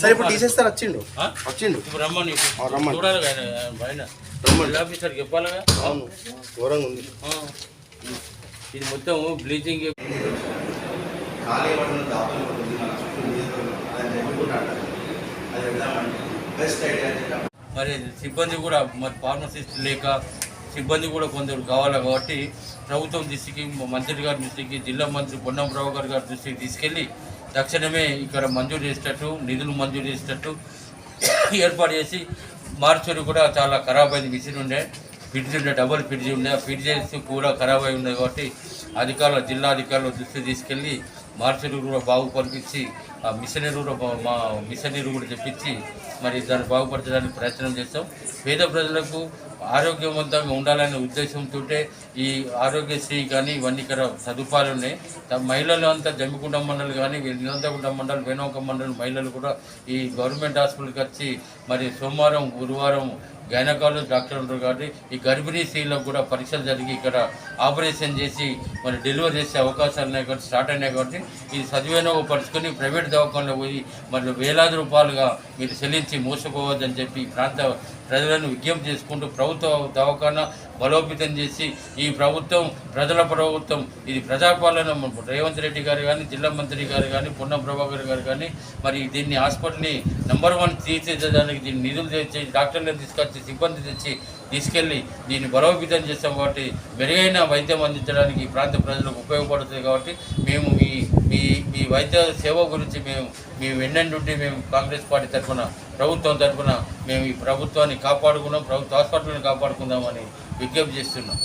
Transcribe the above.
సరే ఇప్పుడు తీసేస్తారు వచ్చిండు. వచ్చిండు. ఇప్పుడు రమ్మని రమ్మని. చూడాలి రమ్మని. ఆఫీసర్ చెప్పాలిగా అవును. ఘోరంగా ఉంది. ఇది మొత్తం బ్లీచింగ్ ఖాళీ వెళ్దామంటే బెస్ట్ ఐడియా మరి సిబ్బంది కూడా మరి ఫార్మసిస్ట్ లేక సిబ్బంది కూడా కొందరు కావాలి కాబట్టి ప్రభుత్వం దృష్టికి మంత్రి గారి దృష్టికి జిల్లా మంత్రి పొన్నం ప్రభాకర్ గారి దృష్టికి తీసుకెళ్ళి తక్షణమే ఇక్కడ మంజూరు చేసేటట్టు నిధులు మంజూరు చేసేటట్టు ఏర్పాటు చేసి మార్చులు కూడా చాలా ఖరాబ్ అయింది మిషన్ ఉండే. ఫ్రిడ్జ్ ఉండే డబుల్ ఫ్రిడ్జ్ ఉండే. ఆ ఫ్రిడ్జెస్ కూడా ఖరాబ్ అయి ఉన్నాయి కాబట్టి అధికారులు జిల్లా అధికారులు దృష్టి తీసుకెళ్ళి మార్చరు కూడా బాగుపరిపించి ఆ మిషనరీ కూడా మా మిషనరీ కూడా తెప్పించి మరి దాన్ని బాగుపరచడానికి ప్రయత్నం చేస్తాం. పేద ప్రజలకు ఆరోగ్యవంతంగా ఉండాలనే ఉద్దేశంతో ఈ ఆరోగ్యశ్రీ కానీ ఇవన్నీ ఇక్కడ సదుపాయాలు ఉన్నాయి. త- మహిళలు అంతా జమ్మికుంట మండలి కానీ నిరంతకుంట మండలి వేణోక మండలి మహిళలు కూడా ఈ గవర్నమెంట్ హాస్పిటల్కి వచ్చి మరి సోమవారం గురువారం గైనకాలజీ డాక్టర్ ఉంటారు కాబట్టి ఈ గర్భిణీ స్త్రీలకు కూడా పరీక్షలు జరిగి ఇక్కడ ఆపరేషన్ చేసి మరి డెలివరీ చేసే అవకాశాలు ఉన్నాయి కాబట్టి స్టార్ట్ అయినాయి కాబట్టి ఇది సద్వినియోగం పరుచుకొని ప్రైవేట్ దవాఖానలో పోయి మరి వేలాది రూపాయలుగా మీరు చెల్లించి మోసపోవద్దని చెప్పి ప్రాంత ప్రజలను విజ్ఞప్తి చేసుకుంటూ ప్రభుత్వ దవాఖాన బలోపేతం చేసి ఈ ప్రభుత్వం ప్రజల ప్రభుత్వం ఇది ప్రజాపాలన రేవంత్ రెడ్డి గారు కానీ జిల్లా మంత్రి గారు కానీ పొన్నం ప్రభాకర్ గారు కానీ మరి దీన్ని హాస్పిటల్ని నెంబర్ వన్ తీర్చేసేదానికి దీన్ని నిధులు తెచ్చి డాక్టర్లను తీసుకొచ్చి సిబ్బంది తెచ్చి తీసుకెళ్ళి దీన్ని బలోపేతం చేస్తాం కాబట్టి మెరుగైన వైద్యం అందించడానికి ఈ ప్రాంత ప్రజలకు ఉపయోగపడుతుంది కాబట్టి మేము మీ మీ మీ వైద్య సేవ గురించి మేము మీ వెన్నంటుండి మేము కాంగ్రెస్ పార్టీ తరఫున ప్రభుత్వం తరఫున మేము ఈ ప్రభుత్వాన్ని కాపాడుకున్నాం ప్రభుత్వ హాస్పిటల్ని కాపాడుకుందామని విజ్ఞప్తి చేస్తున్నాం.